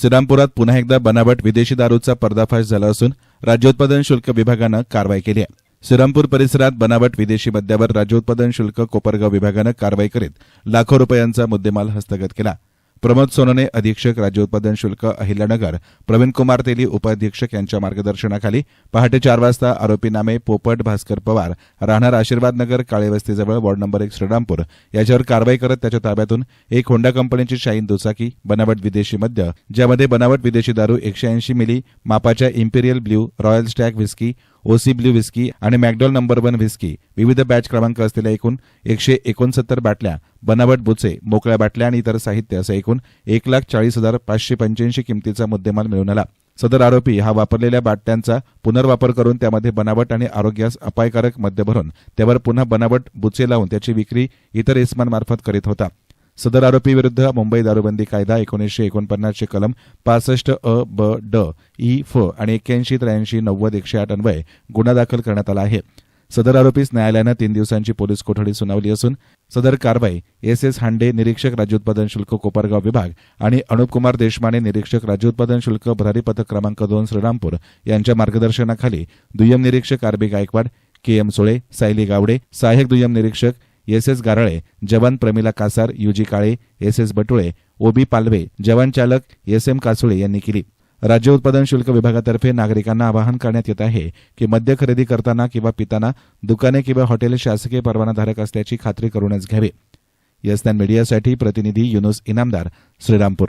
श्रीरामपुरात पुन्हा एकदा बनावट विदेशी दारूचा पर्दाफाश झाला असून राज्योत्पादन शुल्क विभागानं कारवाई केली आहे. श्रीरामपूर परिसरात बनावट विदेशी मद्यावर राज्योत्पादन शुल्क कोपरगाव विभागानं कारवाई करीत लाखो रुपयांचा मुद्देमाल हस्तगत केला. प्रमोद सोनने अधीक्षक राज्य उत्पादन शुल्क अहिल्यानगर प्रवीण कुमार तेली उपाधीक्षक यांच्या मार्गदर्शनाखाली पहाटे चार वाजता आरोपी नामे पोपट भास्कर पवार राहणार आशीर्वाद नगर काळे वॉर्ड नंबर एक श्रीरामपूर याच्यावर कारवाई करत त्याच्या ताब्यातून एक होंडा कंपनीची शाईन दुचाकी बनावट विदेशी मद्य ज्यामध्ये बनावट विदेशी दारू एकशे ऐंशी मिली मापाच्या Imperial Blue Royal Stag whisky OC Blue whisky आणि मॅकडॉल नंबर वन व्हिस्की. विविध बॅच क्रमांक असलेल्या एकूण एकशे एकोणसत्तर बाटल्या बनावट बुचे मोकळ्या बाटल्या आणि इतर साहित्य असं एकूण एक लाख चाळीस हजार पाचशे पंच्याऐंशी किमतीचा मुद्देमाल मिळून आला. सदर आरोपी हा वापरलेल्या बाटल्यांचा पुनर्वापर करून त्यामध्ये बनावट आणि आरोग्यास अपायकारक मद्य भरून त्यावर पुन्हा बनावट बुचे लावून त्याची विक्री इतर इस्मांमार्फत करीत होता. सदर आरोपी विरुद्ध मुंबई दारूबंदी कायदा एकोणीसशे एकोणपन्नासचे कलम पासष्ट अ ब ड ई फ आणि एक्क्याऐंशी त्र्याऐंशी नव्वद एकशे आठ अन्वये गुन्हा दाखल करण्यात आला आहे. सदर आरोपीस न्यायालयानं तीन दिवसांची पोलीस कोठडी सुनावली असून सदर कारवाई एस एस हांडे निरीक्षक राज्योत्पादन शुल्क कोपरगाव विभाग आणि अनुपकुमार देशमाने निरीक्षक राज्योत्पादन शुल्क भरारी पथक क्रमांक दोन श्रीरामपूर यांच्या मार्गदर्शनाखाली दुय्यम निरीक्षक RB Gaikwad K M Sole Sayali Gawade सहाय्यक दुय्यम निरीक्षक एस एस गारळे जवान Pramila Kasar UG Kale S S Batule OB Palve जवान चालक एस एम कासुळे यांनी केली. राज्य उत्पादन शुल्क विभागातर्फे नागरिकांना आवाहन करण्यात येत आहे की मद्य खरेदी करताना किंवा पिताना दुकाने किंवा हॉटेल शासकीय परवानाधारक असल्याची खात्री करूनच घ्यावी. यस्तान मीडियासाठी प्रतिनिधी युनुस इनामदार श्रीरामपूर.